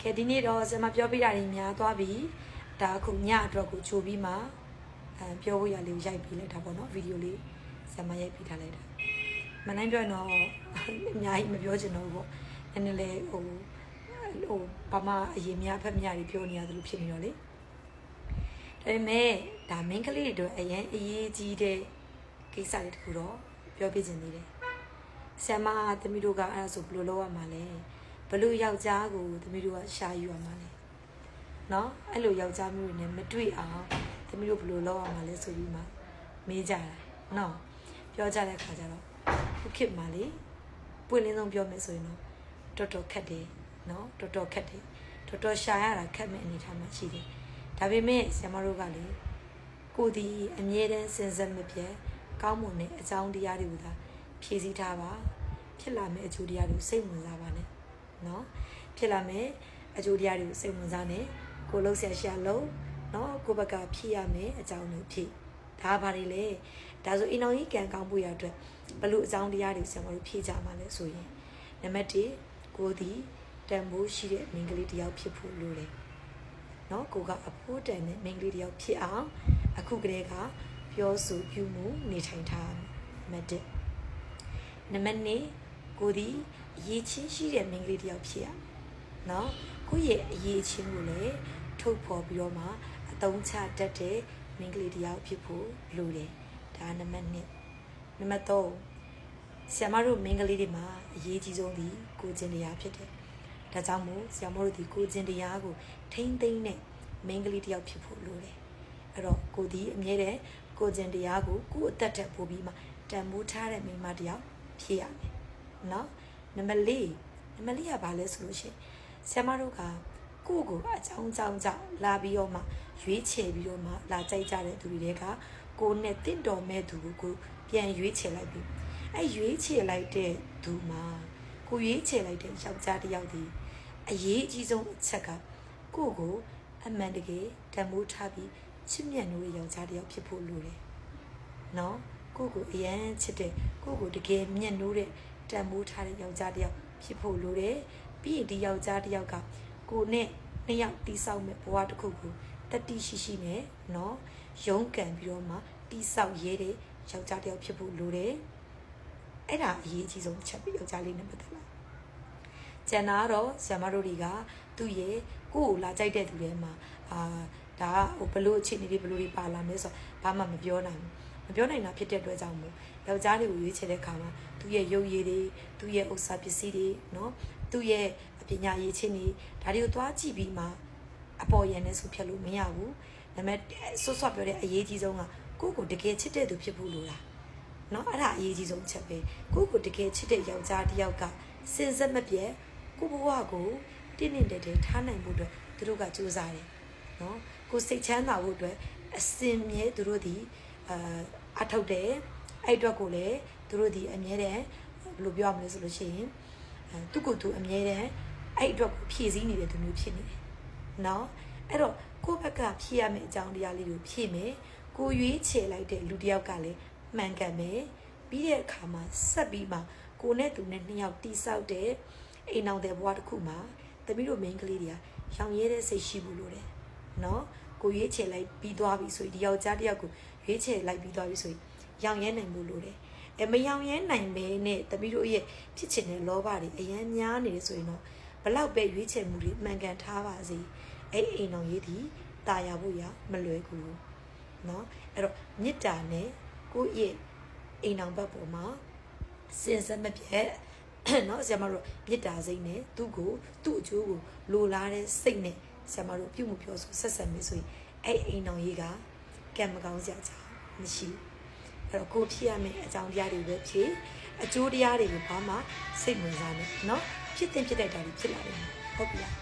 ကဲဒီနေ့တော့ဆရာမပြောပြတာတွေများသွားပြီဒါအခုညအတွက်ကိုချိုးပြီးမှအဲပြောဖို့ရလေးကိုရိုက်ပြီးလိုက်တာပေါ့နော်ဗီဒီယိုလေးဆရာမရိုက်ပြီးထားလိုက်တာမနိုင်ပြောရင်တော့အများကြီးမပြောချင်တော့ဘူးပေါ့နည်းနည်းလေးဟိုဟိုဘာမှအရင်များဖက်များတွေပြောနေရတယ်လို့ဖြစ်နေတော့လေဒါပေမဲ့ဒါ main ကလေးတွေအတွက်အရင်အရေးကြီးတဲ့ကိစ္စတွေတခုတော့ပြောပြချင်သေးတယ်ဆရာမသမီးတို့ကအဲ့ဒါဆိုဘယ်လိုလုပ်ရမှာလဲ ဘယ်လိုယောက်ျားကိုသမီးတို့ကရှာယူရမှာလဲနော်အဲ့လိုယောက်ျားမျိုးတွေနဲ့မတွေ့အောင်သမီးတို့ဘယ်လိုလုပ်ရမှာလဲဆိုပြီးမှမေးကြတာနော်ပြောကြတဲ့ခါကျတော့ခုခေတ်မှာလေပွင့်လင်းဆုံးပြောမယ်ဆိုရင်တော့တော်တော်ခက်တယ်နော်တော်တော်ခက်တယ်တော်တော်ရှာရတာခက်မဲ့အနေထားမှာရှိတယ်ဒါပေမဲ့ဆရာမတို့ကလေကိုဒီအမြဲတမ်းစဉ်ဆက်မပြတ်ကောင်းမွန်တဲ့အကြောင်းတရားတွေကိုသာဖြည့်ဆည်းထားပါဖြစ်လာမယ့်အကျိုးတရားတွေကိုစိတ်ဝင်စားပါနဲ့နော် ဖြစ်လာမယ့်အကျိုးတရားတွေကိုစိတ်ဝင်စားနဲ့ကိုလှုပ်ဆက်ရှာလုံးနော်ကိုဘက်ကဖြည့်ရမယ်အကြောင်းတွေဖြည့်ဒါဘာတွေလဲဒါဆိုအိမ်အောင်ကြီးကံကောင်းဖို့ရအတွက်ဘလို့အကြောင်းတရားတွေဆရာမတို့ဖြည့်ကြမှာလဲဆိုရင်နံပါတ်1ကိုဒီတန်ဖိုးရှိတဲ့မိန်းကလေးတစ်ယောက်ဖြစ်ဖို့လိုတယ်နော်ကိုကအဖိုးတန်တဲ့မိန်းကလေးတစ်ယောက်ဖြစ်အောင်အခုကလေးကပြောဆိုပြုမှုနေထိုင်ထားနံပါတ်1နံပါတ်2ကိုဒီအရေးချင်းရှိတဲ့မိန်းကလေးတစ်ယောက်ဖြစ်ရ နော်ကိုရဲ့အရေးချင်းကိုလည်းထုတ်ဖော်ပြီးတော့မှအသုံးချတတ်တဲ့မိန်းကလေးတစ်ယောက်ဖြစ်ဖို့လိုတယ်ဒါနံပါတ်1နံပါတ်3ဆ iam တို့မိန်းကလေးတွေမှာအရေးကြီးဆုံးဒီကိုကျင်တရားဖြစ်တယ်ဒါကြောင့်မို့ဆ iam တို့ဒီကိုကျင်တရားကိုထိမ့်သိမ့်တဲ့မိန်းကလေးတစ်ယောက်ဖြစ်ဖို့လိုတယ်အဲ့တော့ကိုဒီအမြဲတမ်းကိုကျင်တရားကိုကိုယ့်အသက်ထက်ပိုပြီးမှတန်ဖိုးထားတဲ့မိန်းမတစ်ယောက်ဖြစ်ရမယ်နော်နံပါတ်4နံပါတ်4ကဘာလဲဆိုလို့ရှိရင် ဆ iam တို့ကကိုယ့်ကိုအကြောင်းကြောင်းကြောင့်လာပြီးတော့မှရွေးချယ်ပြီးတော့မှလာကြိုက်ကြတဲ့သူတွေကကိုယ်နဲ့တင့်တော်မဲ့သူကိုကိုပြန်ရွေးချယ်လိုက်ပြီးအဲရွေးချယ်လိုက်တဲ့သူမှာကိုရွေးချယ်လိုက်တဲ့ယောက်ျားတစ်ယောက်ဒီအရေးအကြီးဆုံးအချက်ကကိုယ့်ကိုအမှန်တကယ်တန်ဖိုးထားပြီးချစ်မြတ်နိုးတဲ့ယောက်ျားတစ်ယောက်ဖြစ်ဖို့လိုတယ်။နော်ကိုယ့်ကိုအရန်ချစ်တဲ့ကိုယ့်ကိုတကယ်မြတ်နိုးတဲ့တန်ဖိုးထားတဲ့ယောက်ျားတစ်ယောက်ဖြစ်ဖို့လိုတယ်။ ပြီးရင်ဒီယောက်ျားတစ်ယောက်ကကိုယ်နဲ့နှစ်ယောက်တီးဆောက်မဲ့ဘဝတစ်ခုကိုတတိရှိရှိနဲ့နော်ရုန်းကန်ပြီးတော့မှတီးဆောက်ရဲတဲ့ယောက်ျားတစ်ယောက်ဖြစ်ဖို့လိုတယ်။အဲ့ဒါအရေးအကြီးဆုံးချက်ပြီးယောက်ျားလေးနဲ့ပတ်သက်လာ။ကျန်တာကတော့ဆ iam တို့တွေကသူ့ရဲ့ကိုယ့်ကိုလာကြိုက်တဲ့သူတွေမှာအာဒါကဟိုဘလို့အခြေအနေတွေဘလို့တွေပါလာမလဲဆိုတော့ဘာမှမပြောနိုင်ဘူး။ မပြောနိုင်တာဖြစ်တဲ့အတွက်ကြောင့်မို့ယောက်ျားတွေကိုရွေးချယ်တဲ့အခါမှာသူ့ရဲ့ရုပ်ရည်တွေသူ့ရဲ့ဥစ္စာပစ္စည်းတွေနော်သူ့ရဲ့ပညာရည်ချင်းတွေဒါတွေကိုသွားကြည့်ပြီးမှအပေါ်ယံနဲ့ဆိုဖြတ်လို့မရဘူးဒါပေမဲ့ဆွတ်ဆွတ်ပြောတဲ့အရေးကြီးဆုံးကကိုယ့်ကိုတကယ်ချစ်တဲ့သူဖြစ်ဖို့လိုတာနော်အဲ့ဒါအရေးကြီးဆုံးချက်ပဲကိုယ့်ကိုတကယ်ချစ်တဲ့ယောက်ျားတစ်ယောက်ကစင်စက်မပြတ်ကိုဘဝကိုတင်းတင်းတဲတဲထားနိုင်ဖို့အတွက်သူတို့ကစူးစမ်းတယ်နော်ကိုစိတ်ချမ်းသာဖို့အတွက်အစင်မြဲသူတို့ဒီ အာအထောက်တယ်အဲ့အတွက်ကိုလည်းသူတို့ဒီအမြဲတမ်းဘယ်လိုပြောရမလဲဆိုလို့ရှိရင်သူကသူအမြဲတမ်းအဲ့အတွက်ကိုဖြည့်ဆည်းနေတဲ့သူမျိုးဖြစ်နေတယ်နော်အဲ့တော့ကိုယ့်ဘက်ကဖြည့်ရမယ့်အကြောင်းတရားလေးကိုဖြည့်မယ်ကိုရွေးချယ်လိုက်တဲ့လူတစ်ယောက်ကလည်းမှန်ကန်မယ်ပြီးတဲ့အခါမှာဆက်ပြီးမှကိုနဲ့သူနဲ့နှစ်ယောက်တိဆောက်တဲ့အိမ်အောင်တဲ့ဘဝတစ်ခုမှာတပီးတို့မိန်းကလေးတွေကရောင်ရဲတဲ့စိတ်ရှိဖို့လိုတယ်နော် ကိုရွေးချယ်လိုက်ပြီးသွားပြီဆိုရင်ဒီယောက်ျားတစ်ယောက်ကိုရွေးချယ်လိုက်ပြီးသွားပြီဆိုရင်ရောင်ရဲနိုင်မှုလို့တယ်အဲမရောင်ရဲနိုင်ပဲနဲ့တမီးတို့ရဲ့ဖြစ်ချင်တဲ့လောဘတွေအရန်များနေတယ်ဆိုရင်တော့ဘလောက်ပဲရွေးချယ်မှုတွေမှန်ကန်ထားပါစေအဲ့အိမ်အောင်ရေးဒီตายရဖို့ရမလွယ်ဘူးเนาะအဲ့တော့မေတ္တာနဲ့ကိုယ့်ရဲ့အိမ်အောင်ဘက်ပေါ်မှာစင်စက်မပြတ်เนาะဆရာမတို့မေတ္တာစိတ်နဲ့သူ့ကိုသူ့အကျိုးကိုလိုလားတဲ့စိတ်နဲ့ ဆရာမတို့ပြုမှုပြောဆိုဆက်ဆက်မယ်ဆိုရင်အဲ့အိမ်အောင်ရေးကကံမကောင်းစရာကြောင့်မရှိဘူးအဲ့တော့ကိုဖြစ်ရမယ့်အကြောင်းတရားတွေပဲဖြစ်အကျိုးတရားတွေကိုဘာမှစိတ်ဝင်စားနေเนาะဖြစ်တဲ့ဖြစ်တဲ့တာတွေဖြစ်လာတယ်ဟုတ်ပြီလား